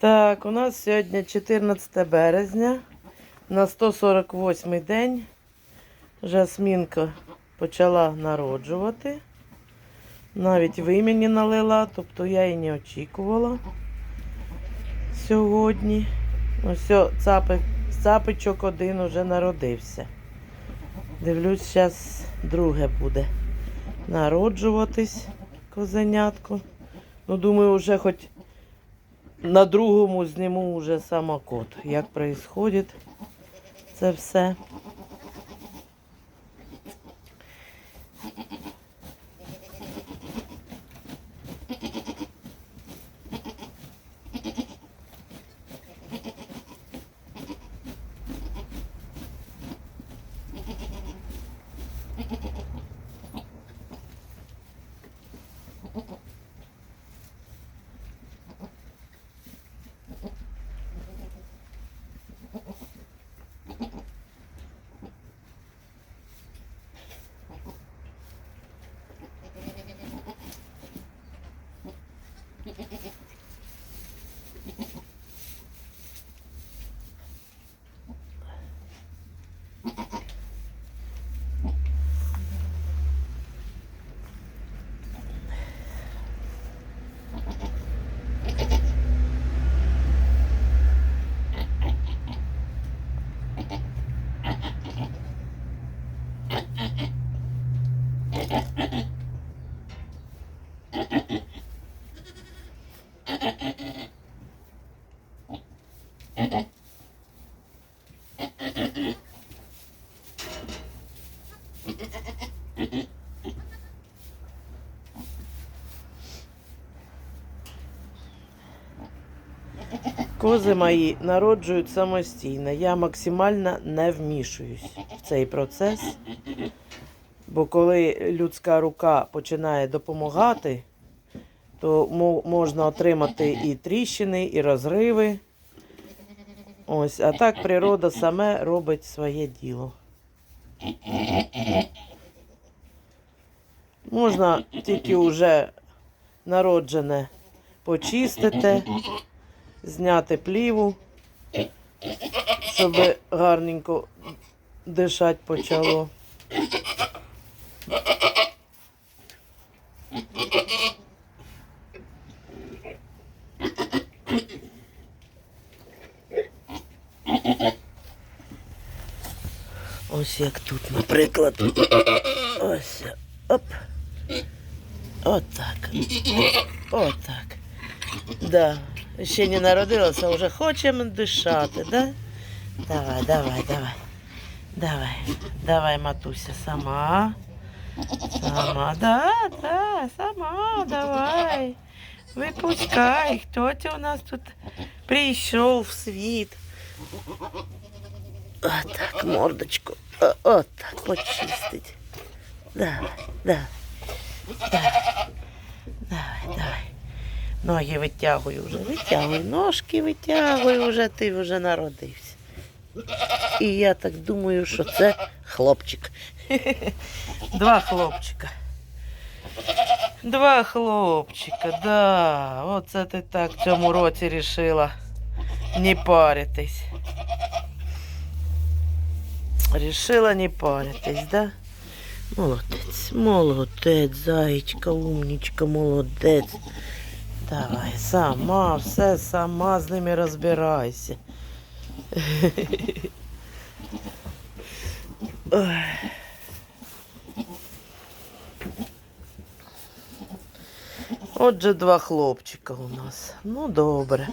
Так, у нас сьогодні 14 березня, на 148 день. Жасмінка почала народжувати. Навіть вимені налила, тобто я її не очікувала сьогодні. Ось о, цапик, цапичок один уже народився. Дивлюсь, зараз друге буде народжуватись козенятко. Ну, думаю, вже хоч на другому зніму вже самокот. Як відбувається це все. Кози мої народжують самостійно. Я максимально не вмішуюсь в цей процес. Бо коли людська рука починає допомагати, то можна отримати і тріщини, і розриви. Ось, а так природа саме робить своє діло. Можна тільки вже народжене почистити, зняти пліву, щоб гарненько дишати почало. Ось як тут, наприклад. Ось. Оп. Отак. Отак. Да. Ще не народилася, вже хочемо дишати, да? Давай, давай, давай. Давай, давай, матуся, сама. Сама, да, да, сама, давай. Випускай, хто це у нас тут прийшов в світ. Отак, мордочку. Отак, почистить. Давай, давай. Давай, давай, давай. Ноги витягуй вже, витягуй, ножки витягуй вже, ти вже народився. І я так думаю, що це хлопчик. Два хлопчика. Два хлопчика, да. Оце ти так в цьому році рішила не паритись. Рішила не паритись, да? Молодець, молодець, зайчка, умнічка, молодець. Давай, сама, все сама з ними розбирайся. Отже, два хлопчика у нас. Ну, добре.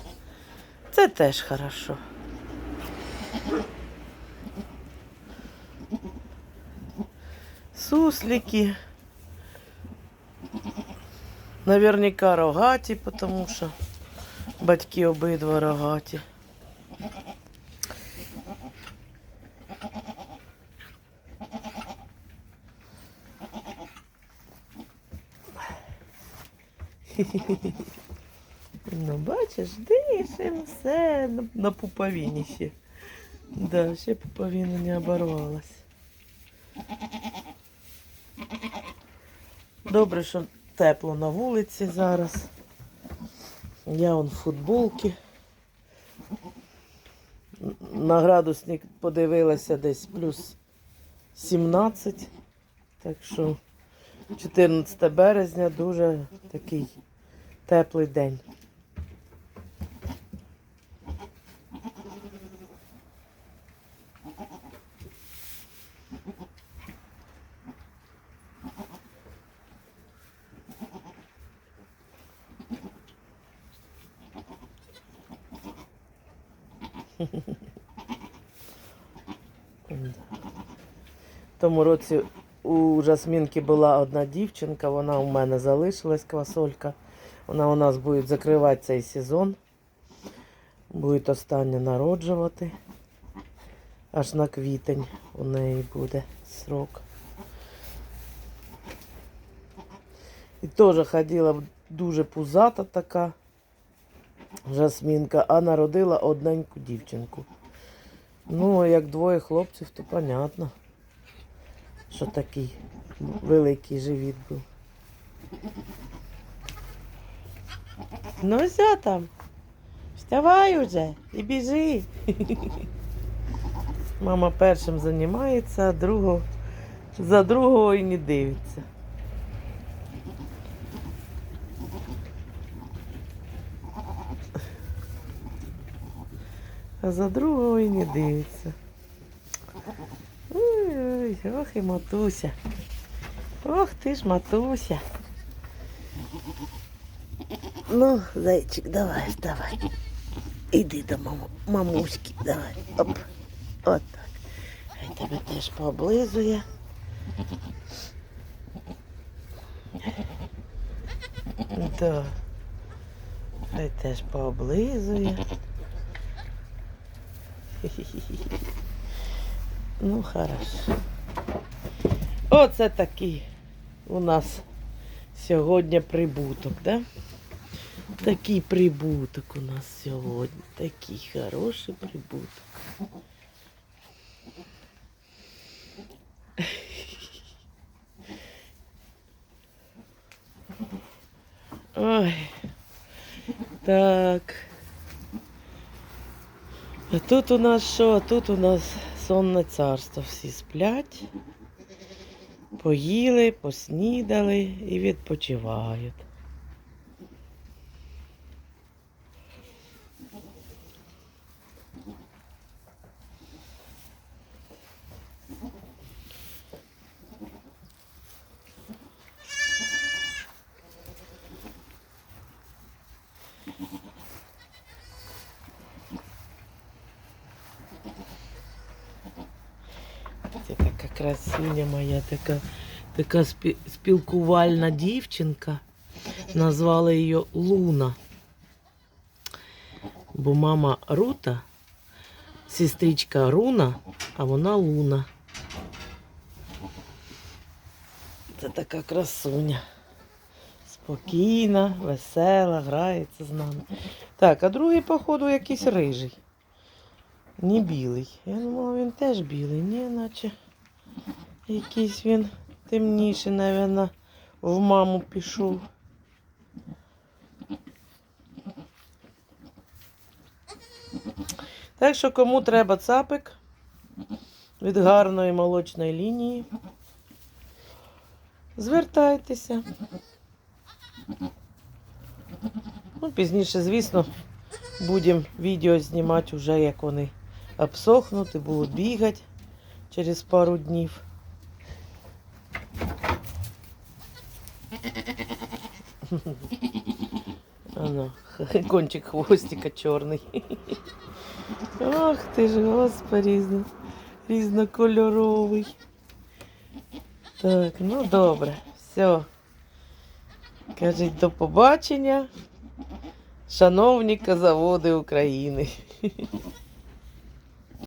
Це теж хорошо. Суслики. Наверняка рогаті, тому що батьки обидва рогаті. Ну, бачиш, дишим все на, пуповині ще. Да, ще пуповина не оборвалась. Добре, що тепло на вулиці зараз. Я вон в футболці. На градусник подивилася десь плюс 17. Так що 14 березня дуже такий теплий день. В тому році у Жасмінки була одна дівчинка, вона у мене залишилась квасолька. Вона у нас буде закривати цей сезон. Буде останнє народжувати. Аж на квітень у неї буде срок. І теж ходила дуже пузата така жасмінка, а народила одненьку дівчинку. Ну, як двоє хлопців, то понятно, що такий великий живіт був. Ну все там. Вставай уже і біжи. Мама першим займається, а другого за другого і не дивиться. А за другого і не дивиться. Ой-ой, ох і матуся. Ох ти ж матуся. Ну, зайчик, давай, вставай. Іди до маму, мамуськи, давай. Оп. От так. Хай тебе теж пооблизує. Так. Хай теж пооблизує. Ну, хорошо. Оце такий у нас сьогодні прибуток, да? Такий прибуток у нас сьогодні. Такий хороший прибуток. Ой. Так. Тут у нас що? Тут у нас сонне царство. Всі сплять, поїли, поснідали і відпочивають. Це така красуня моя, така, така спілкувальна дівчинка. Назвали її Луна. Бо мама Рута, сестричка Руна, а вона Луна. Це така красуня. Спокійна, весела, грається з нами. Так, а другий, походу, якийсь рижий. Не білий. Я думала, він теж білий. Ні, наче якийсь він темніший, напевно, в маму пішов. Так що кому треба цапик від гарної молочної лінії, звертайтеся. Ну, пізніше, звісно, будемо відео знімати вже, як вони обсохнуть і будуть бігати через пару днів. Ано, кончик хвостика чорний. Ах ти ж, господи, різно, різнокольоровий. Так, ну добре, все. Кажіть до побачення, шановні казаводи України.